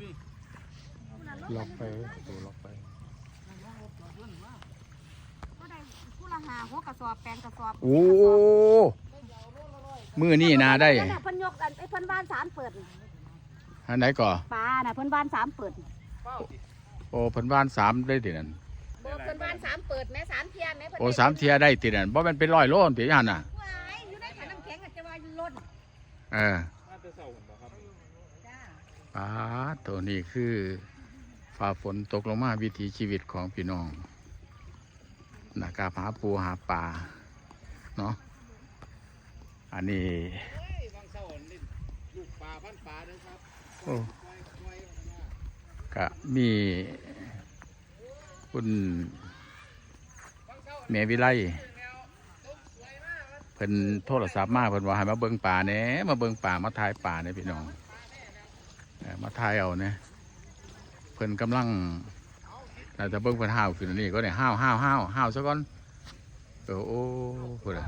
พี่พี่ล็อกไปประตูล็อกไปก็ได้ผู้ละหาหัวกระสอบแปลงกระสอบโอ้มือนี่นาได้นั่นน่ะเพิ่นยกอันไอ้เพิ่นบ้านสามเปิดนี่อันไหนก่อปลาน่ะเพิ่นบ้านสามเปิดนี่โอ้เพิ่นบ้านสามได้ตินั่นบ่เพิ่นบ้านสามเปิดแม่สามเทียแม่เพิ่นโอ้สามเทียได้ตินั่นบ่แมันเป็นร้อยโลนติยันน่ะ ว้ายอยู่ในถังน้ำแข็งอาจจะว่าล้นเออ มาแต่เสาผมบอกครับ จ้า ปาตัวนี้คือฝ่าฝนตกลงมาวิถีชีวิตของพี่น้องนะครับหาปูหาปลาเนาะอันนี้ลูกปลาพันปลาเลยครับโอ้ก็มีคุณเมวิไลเพิ่นโทรศัพท์มาเพิ่นว่าให้มาเบิ่งป่าแหน่มาเบิ่งป่ามาถ่ายป่าเนี่ยพี่น้อง มาถ่ายเอาเนี่ยเพิ่นกำลังน่าจะเบิ่งเพิ่นห้าวขึ้นอันนี่ก็เนี่ยห้าวห้าวห้าวห้าวซะก่อนเออโอ้พุ่นอะ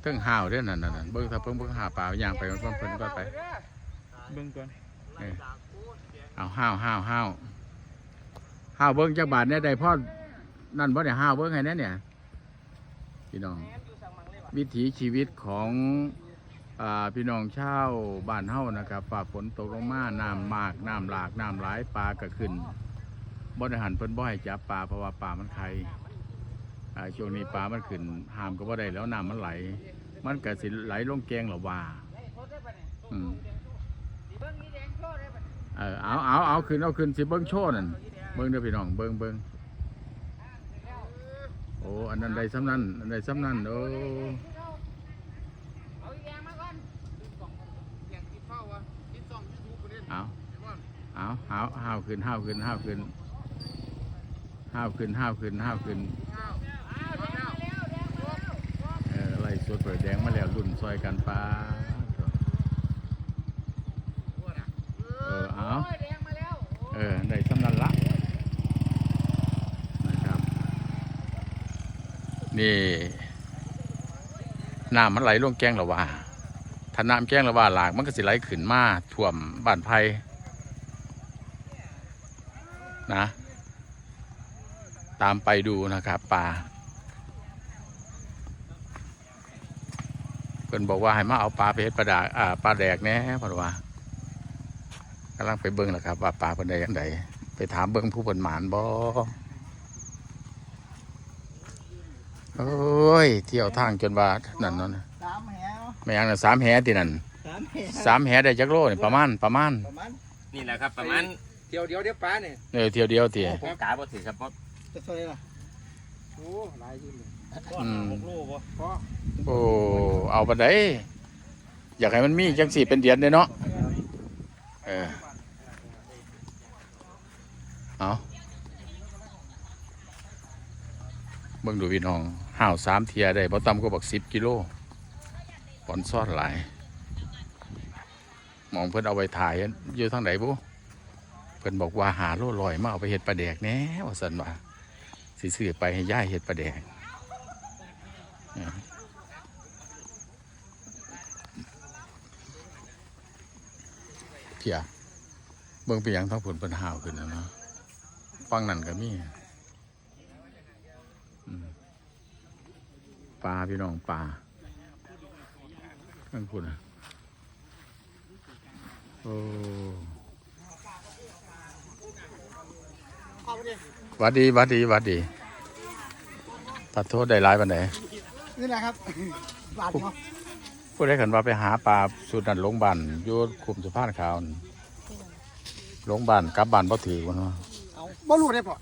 เทั้งห้าวเด้อนั่นนั่นนั่นเบิ่งถ้าเพิ่งเบิ่งหาป่าย่างไปมันเพิ่นก็ไปเบิ่งก่อนเออเอาห้าวห้าวห้าวห้าวเบิ้งจักบาทเนี่ยได้พ่อนั่นพ่เนี่ยห้าวเบิ้งไงเนี่ยเนี่ยพี่น้องวิถีชีวิตของอา พี่น้องชาวบ้านเฮานะครับฝ่าฝนตกลงมาน้ำมากน้ำหลากน้ำหลายปลาก็ขึ้นบ่ได้หันเพิ่นบ่ให้จับปลาเพราะว่าปลามันไข่ช่วงนี้ปลามันขึ้นห้ามก็บ่ได้แล้วน้ำมันไหล มันก็สิไหลลงแกงหรอว่าอืมเออเอาเอาเอาขึ้นเอาขึ้นสิเบิ้งโชว์นั่นเบิ้งเด้อพี่น้องเบิ้งเบิ้งโอ้อันนั้นใดซ้ำนั้นอันใดซ้ำนั้นโอ้ เอาอีกอย่างมาก่อนอย่างที่เฝ้าวะที่ซ่องยูทูบคนนี้ เอา เห็นบ่ เอา ห้าวห้าวขึ้นห้าวขึ้นห้าวขึ้นห้าวขึ้นห้าวขึ้นห้าวขึ้นอ้าวอ้าวแล้วเออไล่สดเปิดแดงมาแล้วรุ่นซอยกันปลาเออเอ้าเออได้ซ้ำนันละนะครับนี่น้ำมันไหลลงแกงหรอวะถ้าน้ำแกงหรอวะหลากมันก็สิไหลขึ้นมาท่วมบ้านไผ่ นะ ตามไปดูนะครับป่าเพิ่นบอกว่าให้มาเอาปลาไปเฮ็ดปลาดาอ่าปลาแดกแหน่เพราะว่ากำลังไปเบิ่งแหละครับ ว่าปลาเพิ่นได้ยังไงไปถามเบิ่งผู้เพิ่นหมานบ่โอ้ยเที่ยวทางจนว่านั่นนั่นสามแหวไม่ยังน่ะสามแหตินั่นสามแหวสามแหได้จักโลนี่ประมาณประมาณ ประมาณนี่แหละครับประมาณ เดี๋ยวเดี๋ยวเดี๋ยวปลาเนี่ยเออเที่ยวเดียวติผมกาบ่ถือครับเพราะจะเท่าไหร่ล่ะโอ้หลายขึ้นเลยอืมหกโลบ่พอโอ้เอาไปได้อยากให้มันมีจังสี่เป็นเดือนเลยเนาะเออเอาเบิ่งดูพี่น้องห้าวสามเทียได้บ่ต่ำก็บักสิบกิโลปอนซ่อนหลายมองเพิ่นเอาไปถ่ายอยู่ทางไหนบุเพิ่นบอกว่าหาโลลอยมาเอาไปเห็ดปลาแดกแน่ว่าสันว่าสิซื้อไปให้ย่ายเห็ดปลาแดกเพียเบิ่งไปหยังท้องผลป็นห่าขึ้นนะเนาะฟังนั่นก็มีปลาพี่น้องปลาข้างคุณอะโอ้ หวัดดีหวัดดีหวัดดีตัดโทษได้หลายปันไหนนี่แหละครับบาทเนาะผู้ใดขันว่าไปหาปลาสุดนั่นลงบันอยู่คุมสะพานขาวนั่นลงบันกลับบันบ่ถือมันว่าเอาบ่รู้ได้ปะ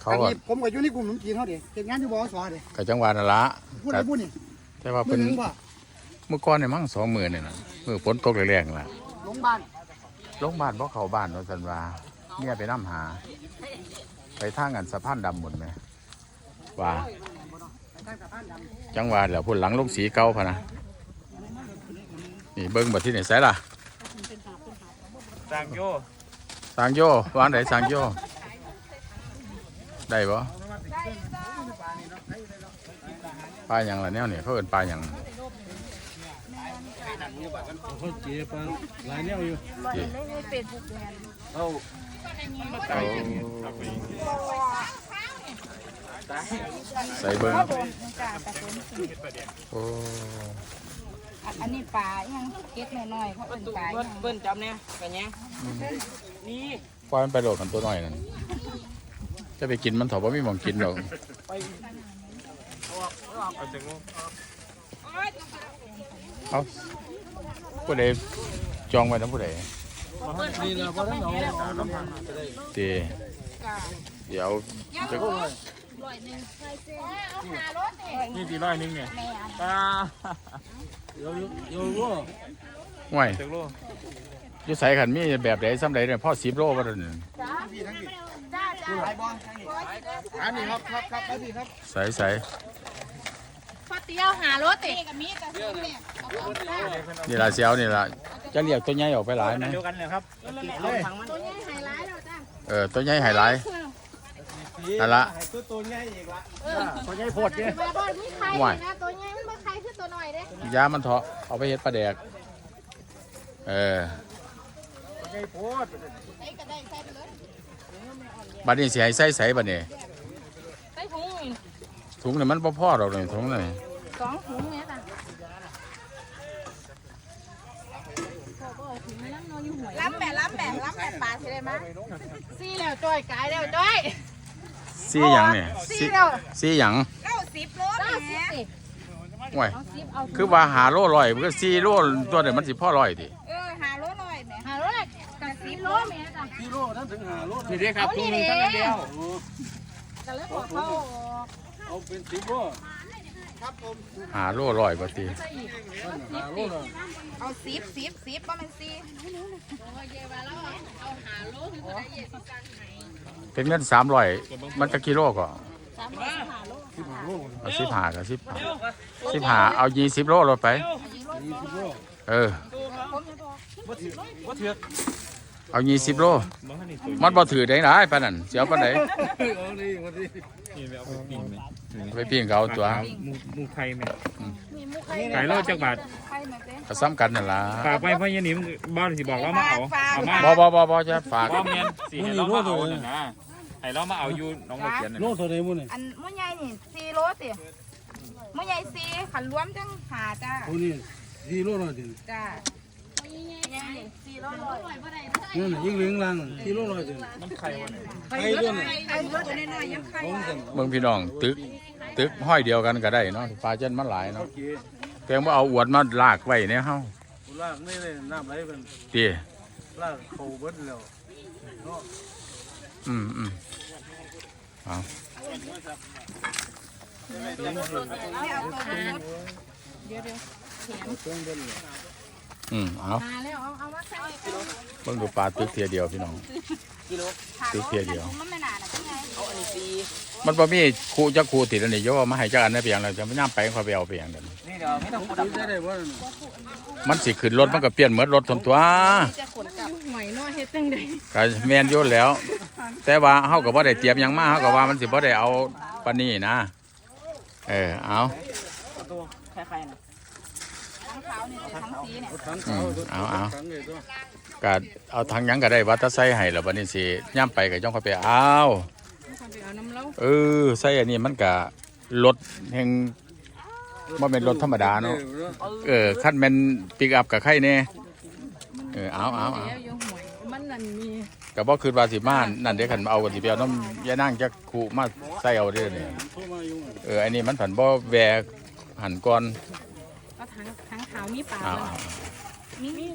เขาอันอะนี้ผมก็อยู่ในกลุ่มขนมจีนเขาเด็กเก็บงานอยู่บสเด็กกับจังหวัดนั่นละพูดอะไรพูดนี่แต่ว่ามืเป็อนหนึ่งป่ะเมื่อก่อนเนี่ยมั่งสองมือเนี่ยนะมือฝนตกแรงๆล่ะ ลงบ้านลงบ้านเพราะเขาบ้านว่าสันว่าเนี่ยไปน้ำหา ไปทางกันสะพานดำหมดไหมว่าตั้งแต่พันดำจังหวัดแล้วพุ่นหลังลงสีเก่าพะนะนี่เบิ้งบัดที่ไหนใส่ล่ะสร้างโยสางโยวางไหนสางโยได้ปะปลาอย่างละแนวเนี่ยเขาเอินปลาอย่างนั่นงู เขาเจี๊ยบหลายแนวอยู่บ่เห็นเลยในเฟซบุ๊กเนี่ยเอาโอ้ใส่เบิ้งจ้าตะโกนโอ้อันนี้ปลายังเก็ดน้อยๆเขาเอิ้นปลาเบิ้ลเบิ้ลจับเนี่ยไปเนี้ยนี่ปล่อยมันไปโดดมันตัวน้อยนั่นจะไปกินมันเถอะว่ามีหมองกินหรอกเอา ผู้ใดจองไว้นะผู้ใดนี่นะพอทั้งเอาเอาน้ำผักไปได้ตีเดี๋ยวจะนี่ตีร้อยหนึงเนี่ยตาโยโยโยโย่ห่วยเจ็กโลอยู่ใส่ขันมีแบบไหนซ้ำใดเนี่ยพ่อสิบโลว่าเดินอันนี้ครับครับครับอันนี้ครับใส่ใส่พอเตียวหารถติกับมีแต่ซื้อเนี่ย นี่ละเสียวนี่ละจะเรียกตัวใหญ่ออกไปหลายไหมเดียวกันเลยครับเอาถังมันตัวใหญ่ไฮไลท์แล้วจ้าเออตัวใหญ่ใหายหลายนั่นละตัวตัวใหญ่อีกละตัวใหญ่โพดเนี่ยมาบ่มีใครห่วยนะตัวใหญ่มันบ่ใครคือตัวน้อยเด้ยามันเถาะเอาไปเฮ็ดปลาแดกเออตัวใหญ่โพดใส่ก็ได้ใส่ไปเลยบัดนี้สิให้ใส่ใส่บัดนี้ใส่ถุงถุงนี่มันบ่พอดอกนี่ถุงนี่สองถุงเนี่ยจ้ะ ล้ำแม่ล้ำแม่ล้ำแม่ปลาสิได้มั้ยซี่แล้วจ้อยกายแล้วจ้อยซี่หยังนี่ซี่แล้วซี่หยังเก้าสิบโลเก้าสิบสิห่วยเอาสิบเอาคือว่าหาโลร้อยมันก็ซี่โลตัวนี้มันสิพอร้อยติเออหาโลหน่อยแม่หาโลละกับสิบโลแม่จ้ะกิโลนั่นถึงห้าโลนี่เด้ครับเอาถุนี่งหเด้นึงเท่านั้นเดียวก็เลยบอกเขาเอาเป็น สิบโลหาโลร้อยบ่ติห้าโลละเอาสิบสิบสิบว่ามันสิเป็นเงิน300มันจะกิโลก็สามร้อยหาโลเอาสิบหากับสิบหาสิบหาเอา20โลลดไปยี่สิบโลเออบ่ถือบ่ถือ เอา20โลมันบ่ถือได้หลายปานนั้นเสียวปานใดเอานี่มาดินี่แม่เอาไปปิ้งไหมไปปิ้งเขาตัวหมูหมูไข่แม่มีมุกไข่ไก่โลจักบาทไข่มาเต้ก็ซ้ำกันนั่นล่ะฝากไปเพราะยันนี่มันบ้านสิบอกว่ามาเอาเอามาบ่บ่บ่บ่จะฝากว่าเมียนสิให้เรามาเอาน่ะนะให้เรามาเอาอยู่น้องตะเคียนน่ะโลเท่าไหร่มื้อนี่อันมุ้ยใหญ่นี่สี่โลสิมุ้ยใหญ่สี่ขันรวมจังหาจ้าโอ้นี่สี่โลละดิจ้า นั่นน่ะยิ่งเหลืองลังสี่โลละดิมันไข่วะเนี่ยไข่ด้วยน่ะไข่ตัวน้อยๆยังไข่ของกันเมืองพี่น้องตึกตึกห้อยเดียวกันก็ได้เนาะปลาเจนมันหลายเนาะโอเคแต่ว่าเอาอวดมาลากไว้เนี่ยเฮาลากนี่เลยน้ำไหลเป็นตีลากเข้าเบิดแล้วอืมอืมเอา อืมเอามาแล้วเอาเอามาใส่เบิ่งดูปลาตึกเทียเดียวพี่น้อง กิโลตึกเทียเดียว มันไม่นานนะพี่ไงเอาอันนี้สี่มันบ่มีครูจักครูติดอันนี้โยว่ามาให้จักอันนั้นเพียงแล้วจะไม่น้ำไปเขาไปเอาเพียงกันนี่เดี๋ยวไม่ต้องพูดซื้อได้ได้บ่นั่นมันสิขึ้นรถมันก็เปลี่ยนเหมือนรถทนตัวจะขนกลับหน่อยน้อยเฮ็ดจังได๋ก็แม่นอยู่แล้ว แต่ว่าเฮาก็บ่ได้เตรียมหยังมาเฮาก็ว่ามันสิบ่ได้เอาปานนี้นะ เออเอาตัวคล้ายๆนะ ทั้งขาวนี่ทั้งสีเนี่ยถังอืขาวมเอาเอาถังเลยตัวก็เอาทางหยังก็ได้วัดแตะไส้ให้แล้วบัดนี้สิย่ำไปก็จ้องเขาไปเอาไปเอาน้ำเล้าเออใส่อันนี้มันก็รถแห่งบ่แม่นรถธรรมดาเนาะเออคันแม่นปิกอัพกับใครแน่เออเอาเอาเอาแล้วอยู่หวยมันนั่นมีก็บ่คิดว่าสิมานั่นเด้คันเอากันสิไปเอาน้ำยายนางจักคู่มาใส่เอาเด้อนี่โทรมาอยู่เอออันนี้มันผันบ่แวกหันก่อนเอาทั้งทั้งขาวมีปลาเอามีมี